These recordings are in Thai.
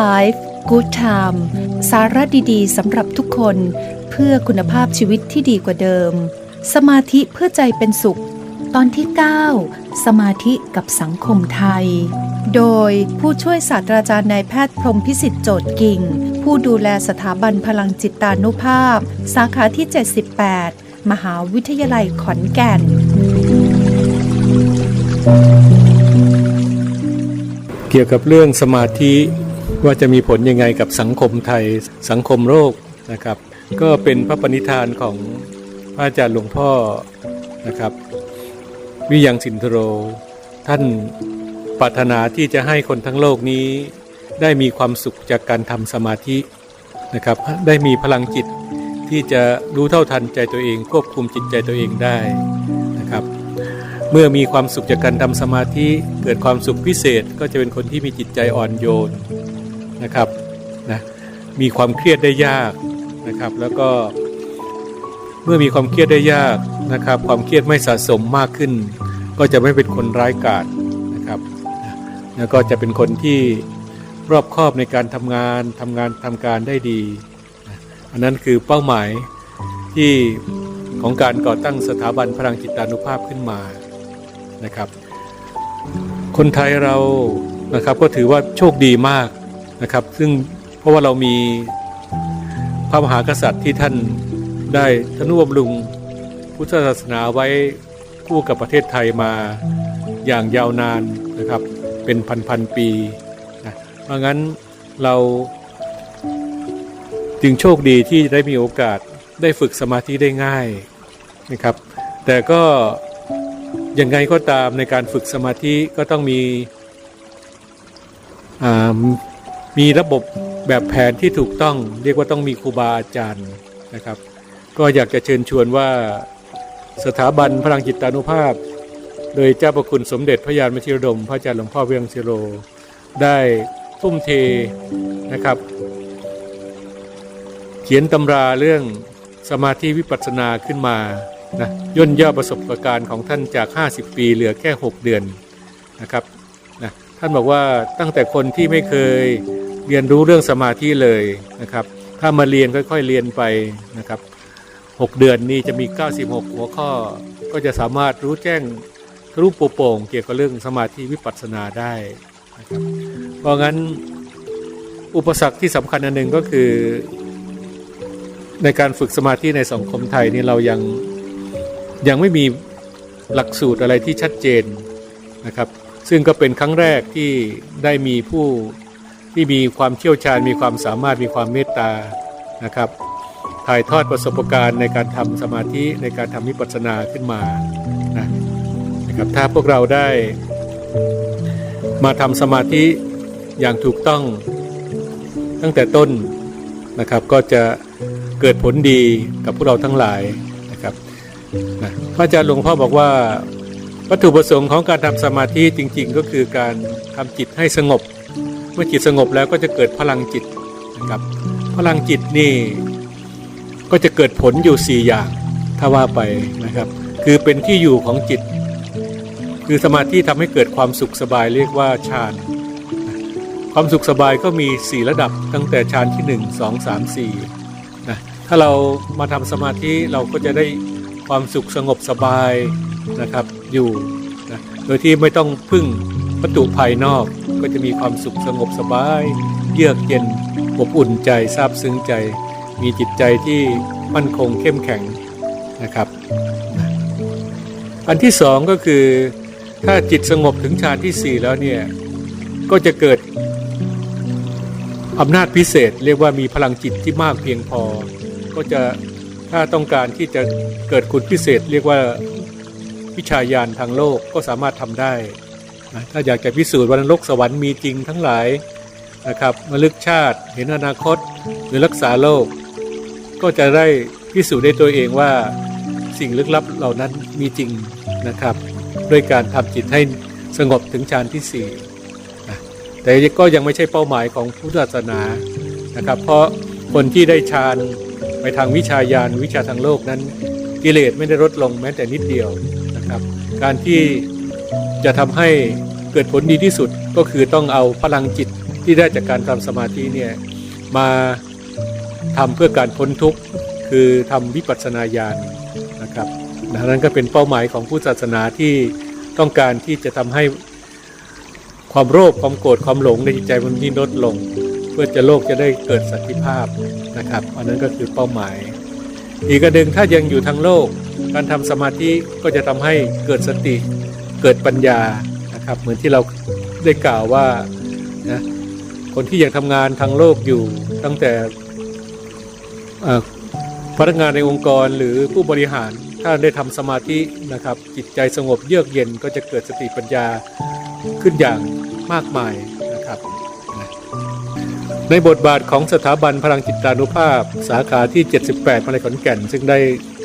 Life Good Time สาระดีๆสำหรับทุกคนเพื่อคุณภาพชีวิตที่ดีกว่าเดิม สมาธิเพื่อใจเป็นสุข ตอนที่ 9 สมาธิกับสังคมไทย โดยผู้ช่วยศาสตราจารย์นายแพทย์พรมพิสิทธิ์โจทย์กิ่ง ผู้ดูแลสถาบันพลังจิตตานุภาพ สาขาที่ 78 มหาวิทยาลัยขอนแก่นเกี่ยวกับเรื่องสมาธิ ว่าจะมีผลยังไงกับสังคมไทยสังคมโลกนะครับ ก็เป็นพระปณิธานของพระอาจารย์หลวงพ่อนะครับ วิยังสินทโร ท่านปรารถนาที่จะให้คนทั้งโลกนี้ ได้มีความสุขจากการทำสมาธินะครับ ได้มีพลังจิตที่จะรู้เท่าทันใจตัวเอง ควบคุมจิตใจตัวเองได้นะครับ เมื่อมีความสุขจากการทำสมาธิเกิดความสุขพิเศษก็จะเป็นคนที่มีจิตใจอ่อนโยน นะครับนะมีความเครียดได้ยากนะครับ แล้วก็เมื่อมีความเครียดได้ยากนะครับ ความเครียดไม่สะสมมากขึ้น ก็จะไม่เป็นคนร้ายกาจนะครับแล้วก็จะเป็นคนที่รอบคอบในการทำงานทำงานทำการได้ดี อันนั้นคือเป้าหมายที่ของการก่อตั้งสถาบันพลังจิตานุภาพขึ้นมานะครับ คนไทยเรานะครับก็ถือว่าโชคดีมาก นะครับ ซึ่งเพราะว่าเรามีพระมหากษัตริย์ที่ท่านได้ทนุบำรุงพุทธศาสนาไว้คู่กับประเทศไทยมาอย่างยาวนานนะครับ เป็นพันๆปีนะเพราะงั้นเราจึงโชคดีที่ได้มีโอกาสได้ฝึกสมาธิได้ง่ายนะครับ แต่ก็ยังไงก็ตามในการฝึกสมาธิก็ต้องมีอ่า มีระบบแบบแผนที่ถูกต้อง เรียกว่าต้องมีครูบาอาจารย์นะครับ ก็อยากจะเชิญชวนว่าสถาบันพลังจิตานุภาพ โดยเจ้าประคุณสมเด็จพระยานมชิรดม พระอาจารย์หลวงพ่อเวียงศิโร ได้ทุ่มเทนะครับ เขียนตำราเรื่องสมาธิวิปัสสนาขึ้นมานะย่นย่อประสบการณ์ของท่านจาก 50 ปีเหลือแค่ 6 เดือนนะครับนะท่านบอกว่าตั้งแต่คนที่ไม่เคย เรียนรู้เรื่องสมาธิเลยนะครับ ถ้ามาเรียนค่อยๆเรียนไปนะครับ 6 เดือนนี้จะมี 96 หัวข้อ ก็จะสามารถรู้แจ้งทะลุโปร่งเกี่ยวกับเรื่องสมาธิวิปัสสนาได้นะครับ เพราะงั้นอุปสรรคที่สำคัญอันหนึ่งก็คือ ในการฝึกสมาธิในสังคมไทยนี่เรายังยังไม่มีหลักสูตรอะไรที่ชัดเจนนะครับ ซึ่งก็เป็นครั้งแรกที่ได้มีผู้ ที่มีความเชี่ยวชาญมีความสามารถมีความเมตตานะครับ ถ่ายทอดประสบการณ์ในการทำสมาธิในการทำวิปัสสนาขึ้นมานะนะครับถ้าพวกเราได้ มาทำสมาธิอย่างถูกต้องตั้งแต่ต้นนะครับ ก็จะเกิดผลดีกับพวกเราทั้งหลายนะครับนะพระอาจารย์หลวงพ่อบอกว่าวัตถุประสงค์ของการทำสมาธิจริง ๆ ก็คือการทำจิตให้สงบ เมื่อจิตสงบแล้วก็จะเกิดพลังจิตนะครับ พลังจิตนี่ก็จะเกิดผลอยู่ 4 อย่าง ถ้าว่าไปนะครับ คือเป็นที่อยู่ของจิต คือสมาธิทำให้เกิดความสุขสบายเรียกว่าฌาน ความสุขสบายก็มี 4 ระดับตั้งแต่ฌานที่ 1 2 3 4นะถ้าเรามาทำสมาธิเราก็จะได้ความสุขสงบสบายนะครับอยู่นะโดยที่ไม่ต้องพึ่ง วัตถุภายนอกก็จะมีความสุขสงบสบาย เยือกเย็นอบอุ่นใจซาบซึ้งใจ มีจิตใจที่มั่นคงเข้มแข็งนะครับ อันที่สองก็คือถ้าจิตสงบถึงฌานที่สี่แล้วเนี่ยก็จะเกิดอำนาจพิเศษ เรียกว่ามีพลังจิตที่มากเพียงพอ ก็จะถ้าต้องการที่จะเกิดคุณพิเศษ เรียกว่าวิชายานทางโลกก็สามารถทำได้ ถ้าอยากจะพิสูจน์ว่านรกสวรรค์มีจริงทั้งหลายนะครับระลึกชาติเห็นอนาคตหรือรักษาโลก ก็จะได้พิสูจน์ได้ตัวเองว่าสิ่งลึกลับเหล่านั้นมีจริงนะครับ ด้วยการทำจิตให้สงบถึงฌานที่สี่นะแต่ก็ยังไม่ใช่เป้าหมายของพุทธศาสนานะครับ เพราะคนที่ได้ฌานไปทางวิชายานวิชาทางโลกนั้นกิเลสไม่ได้ลดลงแม้แต่นิดเดียวนะครับ การที่ จะทำให้เกิดผลดีที่สุดก็คือต้องเอาพลังจิตที่ได้จากการทำสมาธิเนี่ยมาทำเพื่อการพ้นทุกข์คือทำวิปัสสนาญาณนะครับดังนั้นก็เป็นเป้าหมายของผู้ศาสนาที่ต้องการที่จะทำให้ความโลภความโกรธความหลงในจิตใจมันนี่ลดลง เพื่อจะโลกจะได้เกิดสันติภาพนะครับ อันนั้นก็คือเป้าหมาย อีกอันหนึ่งถ้ายังอยู่ทางโลก การทำสมาธิก็จะทำให้เกิดสติ เกิดปัญญานะครับ เหมือนที่เราได้กล่าวว่านะคนที่ยังทำงานทางโลกอยู่ตั้งแต่พนักงานในองค์กรหรือผู้บริหารถ้าได้ทำสมาธินะครับ จิตใจสงบเยือกเย็นก็จะเกิดสติปัญญาขึ้นอย่างมากมายนะครับ ในบทบาทของสถาบันพลังจิตานุภาพ สาขาที่ 78มาในขอนแก่น ซึ่งได้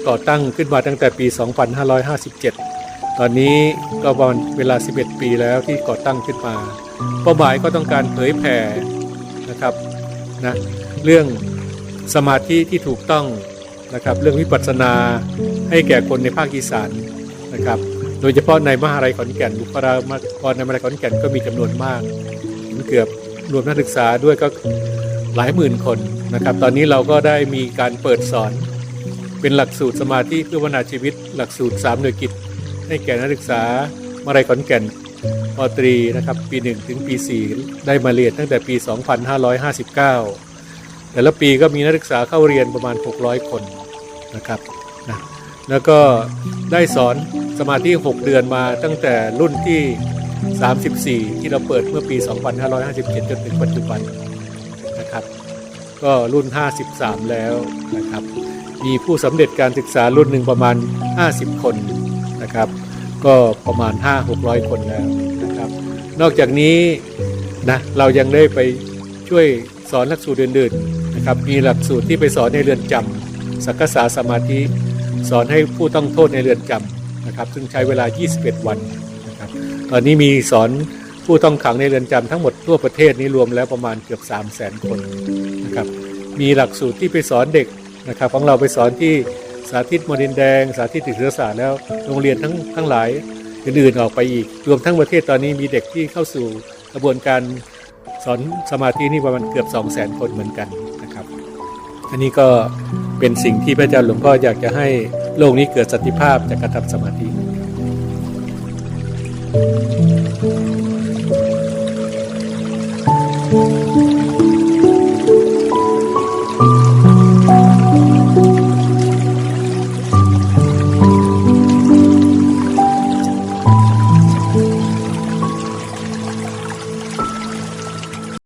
ก่อตั้งขึ้นมาตั้งแต่ปี 2557 ตอนนี้ก็ประมาณเวลา 11 ปีแล้วที่ก่อตั้งขึ้นมา เป้าหมายก็ต้องการเผยแผ่นะครับนะเรื่องสมาธิที่ถูกต้องนะครับ เรื่องวิปัสสนาให้แก่คนในภาคอีสานนะครับ โดยเฉพาะในมหาลัยขอนแก่นบุคลากรในมหาลัยขอนแก่นก็มีจำนวนมากเกือบรวมนักศึกษาด้วยก็หลายหมื่นคนนะครับ ตอนนี้เราก็ได้มีการเปิดสอนเป็นหลักสูตรสมาธิเพื่อพัฒนาชีวิต หลักสูตร3หน่วยกิจ ให้แก่นักศึกษามาลัยขอนแก่นปอตรีนะครับปี 1 ถึงปี 4 ได้มาเรียนตั้งแต่ปี 2559 แต่ละปีก็มีนักศึกษาเข้าเรียนประมาณ 600 คนนะครับนะแล้วก็ได้สอนสมาธิ 6 เดือนมาตั้งแต่รุ่นที่ 34 ที่เราเปิดเมื่อปี 2557 จนถึงปัจจุบันนะครับ ก็รุ่น 53 แล้วนะครับ มีผู้สำเร็จการศึกษารุ่นหนึ่งประมาณ 50 คนนะครับ ก็ประมาณ 5-600 คนแล้วนะครับ นอกจากนี้นะเรายังได้ไปช่วยสอนหลักสูตรอื่นๆนะครับมีหลักสูตรที่ไปสอนในเรือนจำสักษาสมาธิสอนให้ผู้ต้องโทษในเรือนจำนะครับ ซึ่งใช้เวลา 21 วันนะครับตอนนี้มีสอนผู้ต้องขังในเรือนจำทั้งหมดทั่วประเทศนี้รวมแล้วประมาณเกือบ 3 0 0 0 0 0 คนนะครับมีหลักสูตรที่ไปสอนเด็กนะครับของเราไปสอนที่ สาธิตมดินแดง สาธิตติศึกษศาสตร์แล้ว โรงเรียนทั้งทั้งหลายอื่นๆออกไปอีก รวมทั้งประเทศตอนนี้มีเด็กที่เข้าสู่กระบวนการสอนสมาธินี่ประมาณเกือบ 2 0 0 0 0 0 คนเหมือนกันนะครับ อันนี้ก็เป็นสิ่งที่พระอาจารย์หลวงพ่ออยากจะให้โลกนี้เกิดสติภาพจากการทำสมาธิเ